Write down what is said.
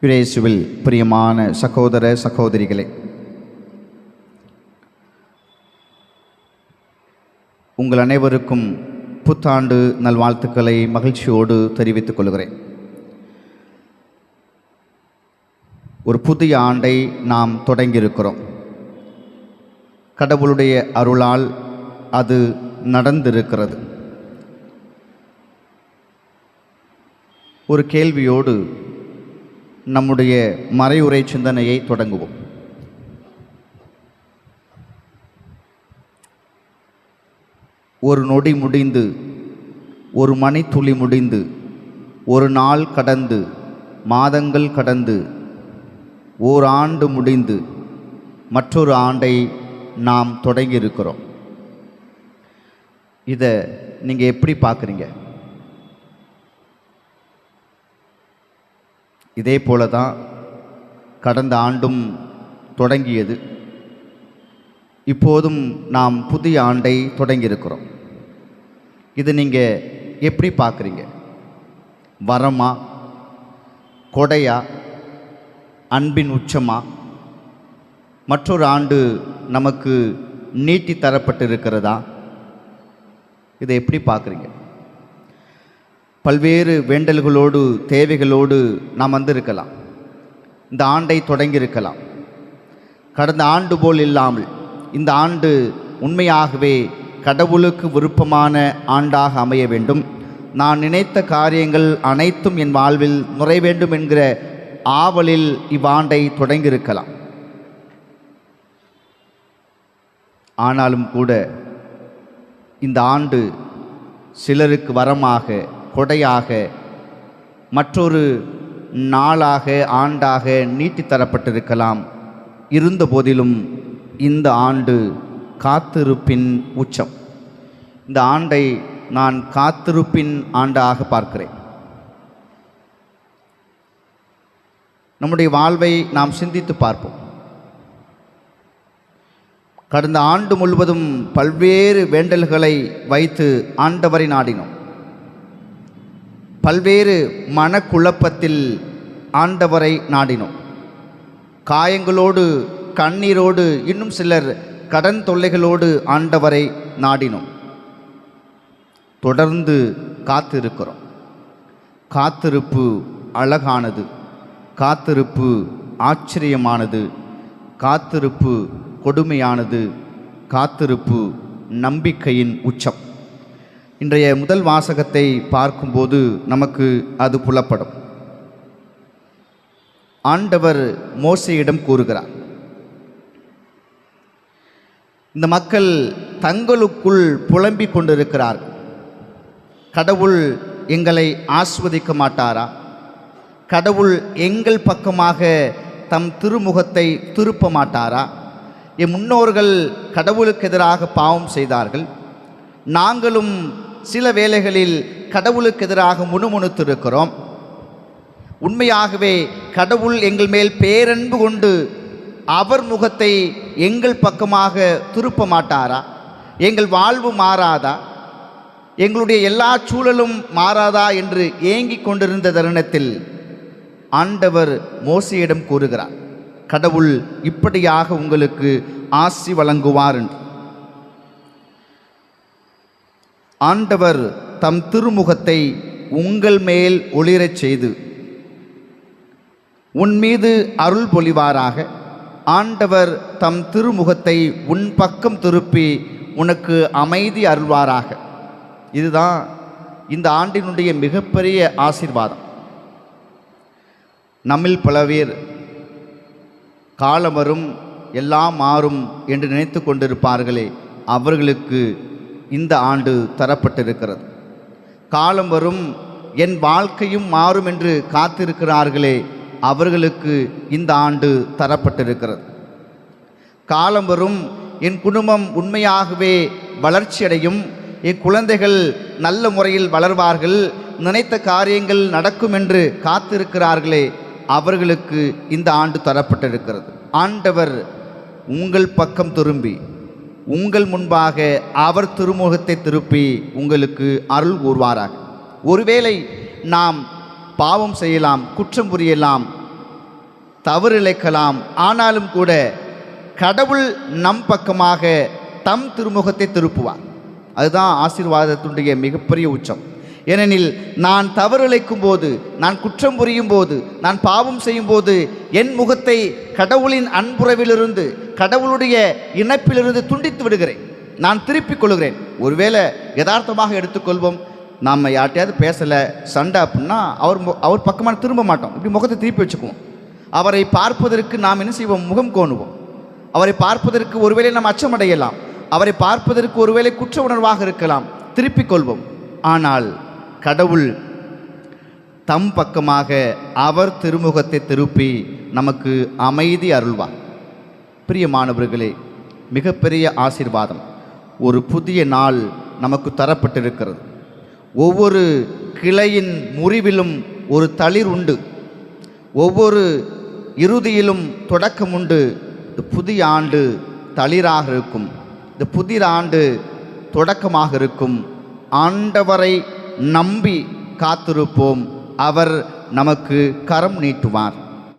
பிரேசுவில் பிரியமான சகோதர சகோதரிகளே உங்கள் அனைவருக்கும் புத்தாண்டு நல்வாழ்த்துக்களை மகிழ்ச்சியோடு தெரிவித்துக் கொள்கிறேன். ஒரு புதிய ஆண்டை நாம் தொடங்கியிருக்கிறோம். கடவுளுடைய அருளால் அது நடந்திருக்கிறது. ஒரு கேள்வியோடு நம்முடைய மறையுறை சிந்தனையை தொடங்குவோம். ஒரு நொடி முடிந்து ஒரு மணித்துளி முடிந்து ஒரு நாள் கடந்து மாதங்கள் கடந்து ஓராண்டு முடிந்து மற்றொரு ஆண்டை நாம் தொடங்கியிருக்கிறோம். இதை நீங்கள் எப்படி பார்க்குறீங்க? இதே போல தான் கடந்த ஆண்டும் தொடங்கியது. இப்போதும் நாம் புதிய ஆண்டை தொடங்கியிருக்கிறோம். இது நீங்கள் எப்படி பார்க்குறீங்க? வரமா? கொடையா? அன்பின் உச்சமா? மற்றொரு ஆண்டு நமக்கு நீட்டி தரப்பட்டிருக்கிறதா இதை எப்படி பார்க்குறீங்க? பல்வேறு வேண்டல்களோடு தேவைகளோடு நாம் வந்திருக்கலாம். இந்த ஆண்டை தொடங்கியிருக்கலாம். கடந்த ஆண்டு போல் இல்லாமல் இந்த ஆண்டு உண்மையாகவே கடவுளுக்கு விருப்பமான ஆண்டாக அமைய வேண்டும். நான் நினைத்த காரியங்கள் அனைத்தும் என் வாழ்வில் நுழைய வேண்டும் என்கிற ஆவலில் இவ்வாண்டை தொடங்கியிருக்கலாம். ஆனாலும் கூட இந்த ஆண்டு சிலருக்கு வரமாக கொடையாக மற்றொரு நாளாக ஆண்டாக நீட்டித் தரப்பட்டிருக்கலாம். இந்த ஆண்டு காத்திருப்பின் உச்சம். இந்த ஆண்டை நான் காத்திருப்பின் ஆண்டாக பார்க்கிறேன். நம்முடைய வாழ்வை நாம் சிந்தித்து பார்ப்போம். கடந்த ஆண்டு முழுவதும் பல்வேறு வேண்டல்களை வைத்து ஆண்டவரை நாடினோம். பல்வேறு மனக்குழப்பத்தில் ஆண்டவரை நாடினோம். காயங்களோடு கண்ணீரோடு இன்னும் சிலர் கடன் தொல்லைகளோடு ஆண்டவரை நாடினோம். தொடர்ந்து காத்திருக்கிறோம். காத்திருப்பு அழகானது காத்திருப்பு ஆச்சரியமானது காத்திருப்பு கொடுமையானது காத்திருப்பு நம்பிக்கையின் உச்சம். இன்றைய முதல் வாசகத்தை பார்க்கும்போது நமக்கு அது புலப்படும். ஆண்டவர் மோசையிடம் கூறுகிறார். இந்த மக்கள் தங்களுக்குள் புலம்பிக் கொண்டிருக்கிறார். கடவுள் எங்களை ஆஸ்வதிக்க மாட்டாரா? கடவுள் எங்கள் பக்கமாக தம் திருமுகத்தை திருப்ப மாட்டாரா? என் முன்னோர்கள் கடவுளுக்கு எதிராக பாவம் செய்தார்கள். நாங்களும் சில வேளைகளில் கடவுளுக்கு எதிராக முணுமுணுத்திருக்கிறோம். உண்மையாகவே கடவுள் எங்கள் மேல் பேரன்பு கொண்டு அவர் முகத்தை எங்கள் பக்கமாக திருப்ப மாட்டாரா? எங்கள் வாழ்வு மாறாதா? எங்களுடைய எல்லா சூழலும் மாறாதா என்று ஏங்கிக் கொண்டிருந்த தருணத்தில் ஆண்டவர் மோசையிடம் கூறுகிறார் கடவுள் இப்படியாக உங்களுக்கு ஆசி வழங்குவார் என்று. ஆண்டவர் தம் திருமுகத்தை உங்கள் மேல் ஒளிரச் செய்து உன் மீது அருள் பொழிவாராக. ஆண்டவர் தம் திருமுகத்தை உன் பக்கம் திருப்பி உனக்கு அமைதி அருள்வாராக. இதுதான் இந்த ஆண்டினுடைய மிகப்பெரிய ஆசீர்வாதம். நம்மில் பல பேர் காலம் வரும் எல்லாம் மாறும் என்று நினைத்து கொண்டிருப்பார்களே அவர்களுக்கு இந்த ஆண்டு தரப்பட்டிருக்கிறது. காலம் வரும் என் வாழ்க்கையும் மாறும் என்று காத்திருக்கிறார்களே அவர்களுக்கு இந்த ஆண்டு தரப்பட்டிருக்கிறது. காலம் வரும் என் குடும்பம் உண்மையாகவே வளர்ச்சியடையும் என் குழந்தைகள் நல்ல முறையில் வளர்வார்கள் நினைத்த காரியங்கள் நடக்கும் என்று காத்திருக்கிறார்களே அவர்களுக்கு இந்த ஆண்டு தரப்பட்டிருக்கிறது. ஆண்டவர் உங்கள் பக்கம் திரும்பி உங்கள் முன்பாக அவர் திருமுகத்தை திருப்பி உங்களுக்கு அருள் கூறுவாராக. ஒருவேளை நாம் பாவம் செய்யலாம் குற்றம் புரியலாம் தவறிழைக்கலாம் ஆனாலும் கூட கடவுள் நம் பக்கமாக தம் திருமுகத்தை திருப்புவார். அதுதான் ஆசீர்வாதத்தினுடைய மிகப்பெரிய உச்சம். ஏனெனில் நான் தவறிழைக்கும் போது நான் குற்றம் புரியும் போது நான் பாவம் செய்யும் போது என் முகத்தை கடவுளின் அன்புறவிலிருந்து கடவுளுடைய இணைப்பிலிருந்து துண்டித்து விடுகிறேன். நான் திருப்பிக் கொள்கிறேன். ஒருவேளை யதார்த்தமாக எடுத்துக்கொள்வோம். நாம் யார்ட்டையாவது பேசலை சண்டை அப்படின்னா அவர் அவர் பக்கமாக திரும்ப மாட்டோம். இப்படி முகத்தை திருப்பி வச்சுக்குவோம். அவரை பார்ப்பதற்கு நாம் என்ன செய்வோம்? முகம் கோணுவோம். அவரை பார்ப்பதற்கு ஒருவேளை நாம் அச்சமடையலாம். அவரை பார்ப்பதற்கு ஒருவேளை குற்ற உணர்வாக இருக்கலாம். திருப்பிக் கொள்வோம். ஆனால் கடவுள் தம் பக்கமாக அவர் திருமுகத்தை திருப்பி நமக்கு அமைதி அருள்வார். பிரியமானவர்களே மிகப்பெரிய ஆசீர்வாதம் ஒரு புதிய நாள் நமக்கு தரப்பட்டிருக்கிறது. ஒவ்வொரு கிளையின் முறிவிலும் ஒரு தளிர் உண்டு. ஒவ்வொரு இறுதியிலும் தொடக்கம் உண்டு. இந்த புதிய ஆண்டு தளிராக இருக்கும். இந்த புதிய ஆண்டு தொடக்கமாக இருக்கும். ஆண்டவரை நம்பி காத்திருப்போம். அவர் நமக்கு கரம் நீட்டுவார்.